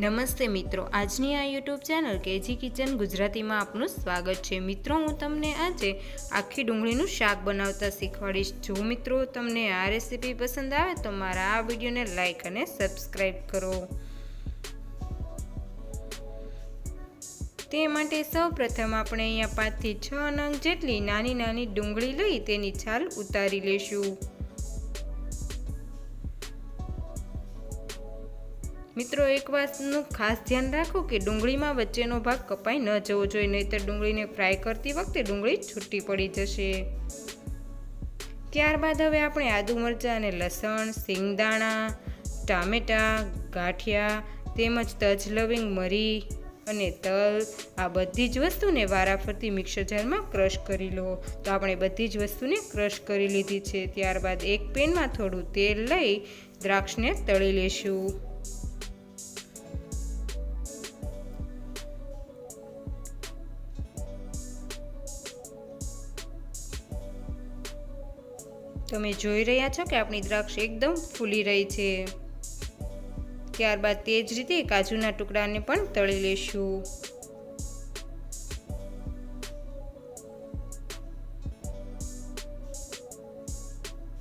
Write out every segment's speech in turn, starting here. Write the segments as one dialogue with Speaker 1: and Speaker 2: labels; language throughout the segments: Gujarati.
Speaker 1: નમસ્તે મિત્રો, આજની આ યુટ્યુબ ચેનલ કેજી કિચન ગુજરાતીમાં આપનું સ્વાગત છે. મિત્રો, હું તમને આજે આખી ડુંગળીનું શાક બનાવતા શીખવાડીશ. જો મિત્રો તમને આ રેસીપી પસંદ આવે તો મારા આ વિડીયોને લાઇક અને સબસ્ક્રાઈબ કરો. તે માટે સૌ પ્રથમ આપણે અહીંયા પાંચથી છ નંગ જેટલી નાની નાની ડુંગળી લઈ તેની છાલ ઉતારી લેશું મિત્રો, એક વાતનું ખાસ ધ્યાન રાખો કે ડુંગળીમાં વચ્ચેનો ભાગ કપાઈ ન જવો જોઈએ, નહીંતર ડુંગળીને ફ્રાય કરતી વખતે ડુંગળી છૂટી પડી જશે. ત્યારબાદ હવે આપણે આદુ મરચાં અને લસણ, સિંગદાણા, ટામેટાં, ગાંઠિયા, તેમજ તજ, લવિંગ, મરી અને તલ આ બધી જ વસ્તુને વારાફરતી મિક્સર જારમાં ક્રશ કરી લો. તો આપણે બધી જ વસ્તુને ક્રશ કરી લીધી છે. ત્યારબાદ એક પેનમાં થોડું તેલ લઈ દ્રાક્ષને તળી લેશું. તમે જોઈ રહ્યા છો કે આપણી દ્રાક્ષ એકદમ ફૂલી રહી છે. ત્યારબાદ તે જ રીતે કાજુના ટુકડાને પણ તળી લેશું.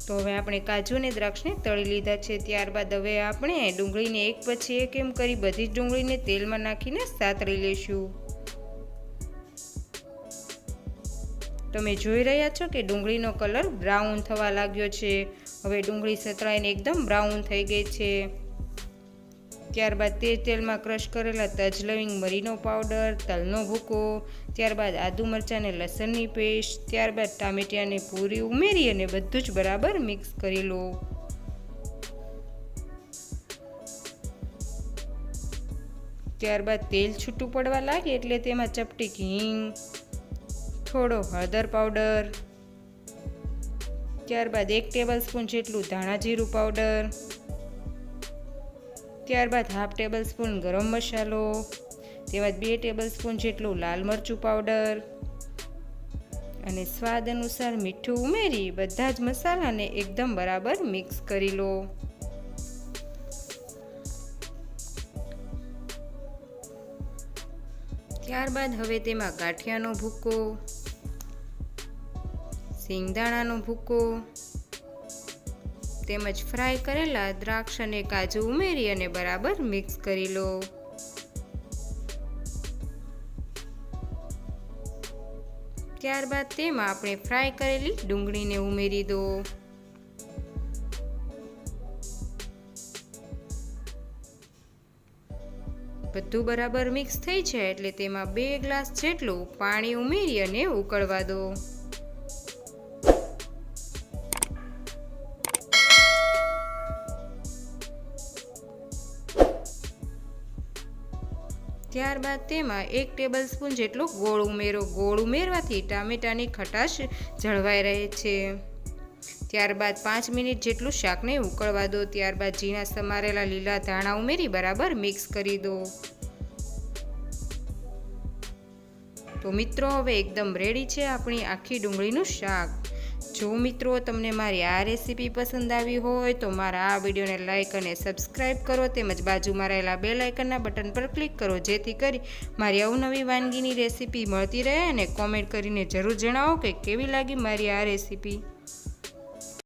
Speaker 1: તો હવે આપણે કાજુ અને દ્રાક્ષને તળી લીધા છે. ત્યારબાદ હવે આપણે ડુંગળીને એક પછી એક એમ કરી બધી જ ડુંગળીને તેલમાં નાખીને સાતરી લેશું. તમે જોઈ રહ્યા છો કે ડુંગળીનો કલર બ્રાઉન થવા લાગ્યો છે. હવે ડુંગળી સતળાઈને એકદમ બ્રાઉન થઈ ગઈ છે. ત્યારબાદ તે તેલમાં ક્રશ કરેલા તજ લવિંગ મરીનો પાવડર, તલનો ભૂકો, ત્યારબાદ આદુ મરચાં અને લસણની પેસ્ટ, ત્યારબાદ ટામેટિયાની પૂરી ઉમેરી અને બધું જ બરાબર મિક્સ કરી લો. ત્યારબાદ તેલ છૂટું પડવા લાગે એટલે તેમાં ચપટી હિંગ થોડો હળદર પાવડર, ત્યારબાદ એક ટેબલ સ્પૂન જેટલું ધાણા જીરું પાવડર, ત્યારબાદ હાફ ટેબલ સ્પૂન ગરમ મસાલો તેમજ બે ટેબલ સ્પૂન જેટલું લાલ મરચું પાવડર અને સ્વાદ અનુસાર મીઠું ઉમેરી બધા જ મસાલાને એકદમ બરાબર મિક્સ કરી લો. ત્યારબાદ હવે તેમાં ગાંઠિયાનો ભૂકો સિંગદાણાનો ભૂકો, તેમજ ફ્રાય કરેલા દ્રાક્ષ અને કાજુ ઉમેરી અને બરાબર મિક્સ કરી લો. ત્યારબાદ તેમાં આપણે ફ્રાય કરેલી ડુંગળીને ઉમેરી દો. બધું બરાબર મિક્સ થઈ છે એટલે તેમાં બે ગ્લાસ જેટલું પાણી ઉમેરી અને ઉકળવા દો. ત્યારબાદ તેમાં એક ટેબલ સ્પૂન જેટલો ગોળ ઉમેરો. ગોળ ઉમેરવાથી ટામેટાની ખટાશ જળવાઈ રહે છે. ત્યારબાદ પાંચ મિનિટ જેટલું શાકને ઉકળવા દો. ત્યારબાદ ઝીણા સમારેલા લીલા ધાણા ઉમેરી બરાબર મિક્સ કરી દો. તો મિત્રો, હવે એકદમ રેડી છે આપણી આખી ડુંગળીનું શાક. જો મિત્રો, તમને મારી આ રેસીપી પસંદ આવી હોય તો મારા આ વિડીયોને લાઇક અને સબસ્ક્રાઈબ કરો. તેમજ બાજુમાં રહેલા બે લાઇકનના બટન પર ક્લિક કરો, જેથી કરી મારી અવનવી વાનગીની રેસીપી મળતી રહે અને કોમેન્ટ કરીને જરૂર જણાવો કે કેવી લાગી મારી આ રેસીપી